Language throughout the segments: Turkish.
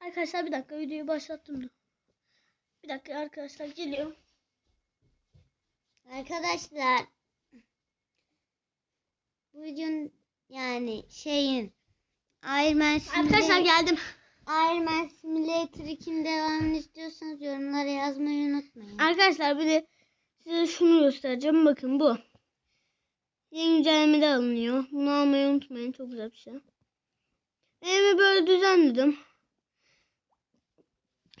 Arkadaşlar bir dakika videoyu başlattım da. Bir dakika arkadaşlar geliyor. Arkadaşlar bu videonun yani şeyin Iron Man Arkadaşlar geldim. Iron Man Simulator 2'nin devamını istiyorsanız yorumlara yazmayı unutmayın. Arkadaşlar bir de size şunu göstereceğim. Bakın bu. Yeni güncellemede alınıyor. Bunu almayı unutmayın. Çok güzel bir şey. Evimi böyle düzenledim.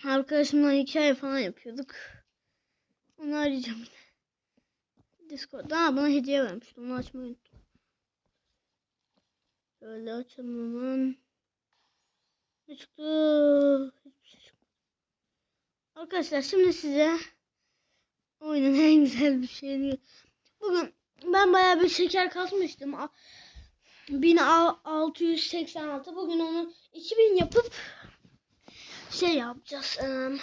Arkadaşımla hikaye falan yapıyorduk. Onu arayacağım. Discord'da Aa, bana hediye vermişti. Onu açmayı unuttum. Şöyle açalım hemen. Ne çıktı? Hiçbir şey çıkmadı. Arkadaşlar şimdi size oyunun en güzel bir şeyini bugün ben bayağı bir şeker kasmıştım. A- 1686 bugün onu 2000 yapıp şey yapacağız. Eee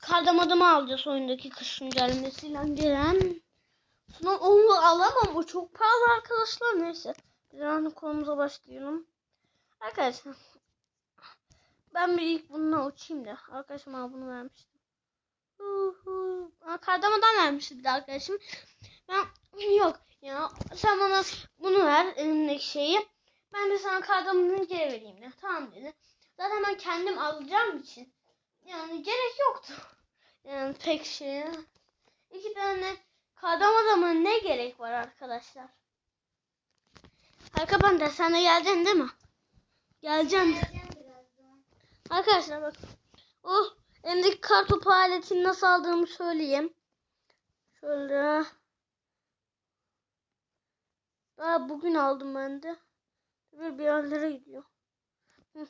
Kardamadamı alacağız oyundaki kış güncellemesiyle gelen. Sonra onu alamam. O çok pahalı arkadaşlar. Neyse. Hemen konumuza başlayalım. Arkadaşlar. Ben bir ilk bununla uçayım da. Arkadaşım bana bunu vermişti. Aa, Kardamadan vermişti bir de arkadaşım. Ben yok ya sen bana bunu ver elimdeki şeyi. Ben de sana kardamanını geri vereyim de. Tamam dedi. Zaten ben kendim alacağım için. Yani gerek yoktu. Yani pek şey. İki tane kadam adamın ne gerek var arkadaşlar? Arka bende sen de geleceksin değil mi? Geleceksin. Arkadaşlar bak. Oh elimdeki kartopu aletini nasıl aldığımı söyleyeyim. Şöyle. Daha bugün aldım ben de. Bir yerlere gidiyor. Hı.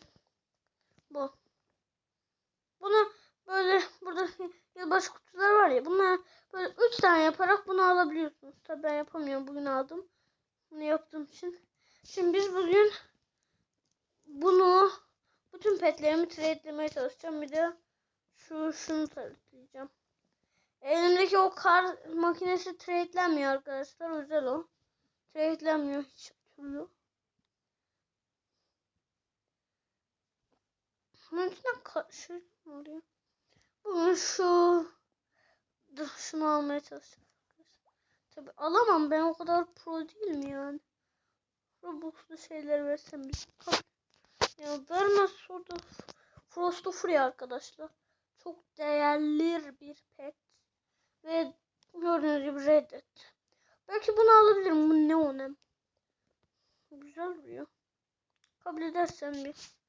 Bu. Bunu böyle burada yılbaşı kutuları var ya. Bunlar böyle üç tane yaparak bunu alabiliyorsunuz. Tabii ben yapamıyorum. Bugün aldım. Bunu yaptığım için. Şimdi biz bugün bunu bütün petlerimi trade'lemeye çalışacağım. Bir de şu şunu trade'leyeceğim. Elimdeki o kar makinesi trade'lenmiyor arkadaşlar. Özel o. Trade'lenmiyor hiç türlü. Bunun içinden ka- şey mi oluyor? Bugün şu şunu almaya çalışacağım. Tabi alamam ben o kadar pro değilim yani. Robux'lu şeyler versem bir Ya vermez orada Frosto Free arkadaşlar. Çok değerli bir pet. Ve gördüğünüz gibi Reddit. Belki bunu alabilirim. Bu ne onem? Güzel duruyor. Kabul edersen bir.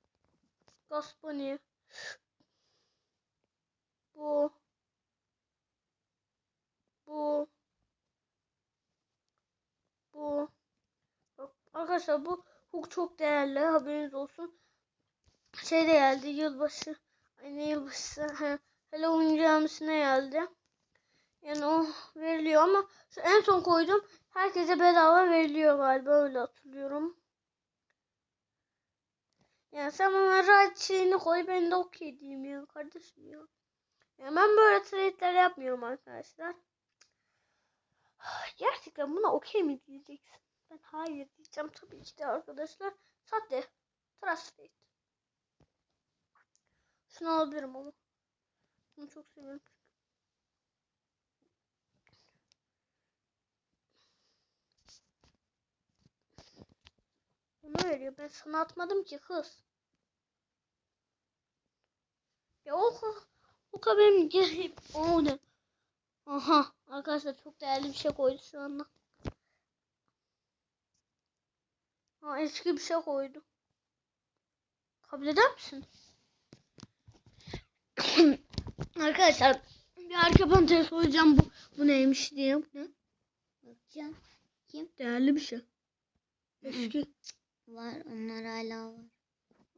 Gasponi. Bu. Bu. Bu. Arkadaşlar bu hook çok değerli. Haberiniz olsun. Şey de geldi. Yılbaşı. Ay ne yılbaşı. He, Halloween camisine geldi. Yani o veriliyor ama en son koydum. Herkese bedava veriliyor galiba. Öyle hatırlıyorum. Yani sen rahat şeyini koy ben de okey diyeyim ya kardeşim ya. Yani ben böyle trade'ler yapmıyorum arkadaşlar. Gerçekten buna okey mi diyeceksin? Ben hayır diyeceğim tabii ki de arkadaşlar. Sahte. Trust trade. Şunu alabilirim ama. Bunu çok seviyorum. Ona veriyor. Ben sana atmadım ki kız. Ya o o benim gelip o ne? Aha arkadaşlar çok değerli bir şey koydu şu anda. Ha eski bir şey koydu. Kabul eder misin? arkadaşlar bir arka pantolon soracağım bu bu neymiş diye. Ne? Bakacağım. Değerli bir şey. Eski. Var onlar hala var.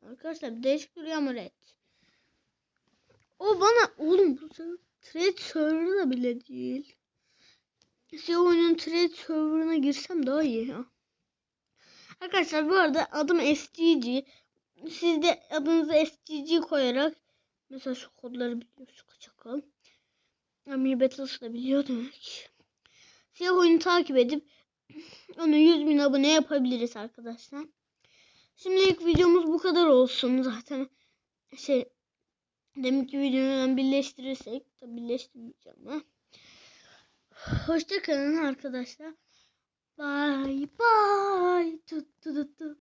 Arkadaşlar değişik duruyor ama red. O bana oğlum bu trade server'ı da bile değil. Şey oyunun trade server'ına girsem daha iyi ya. Arkadaşlar bu arada adım SGG. Siz de adınızı SGG koyarak mesela şu kodları biliyor şu kaçakal. Amir Battles'ı da biliyor demek. Size oyunu takip edip onu 100 bin abone yapabiliriz arkadaşlar. Şimdilik videomuz bu kadar olsun zaten. Şey deminki videoyu birleştirirsek tabi birleştirmeyeceğim ha. Hoşçakalın arkadaşlar. Bye bye. Tut tut tut.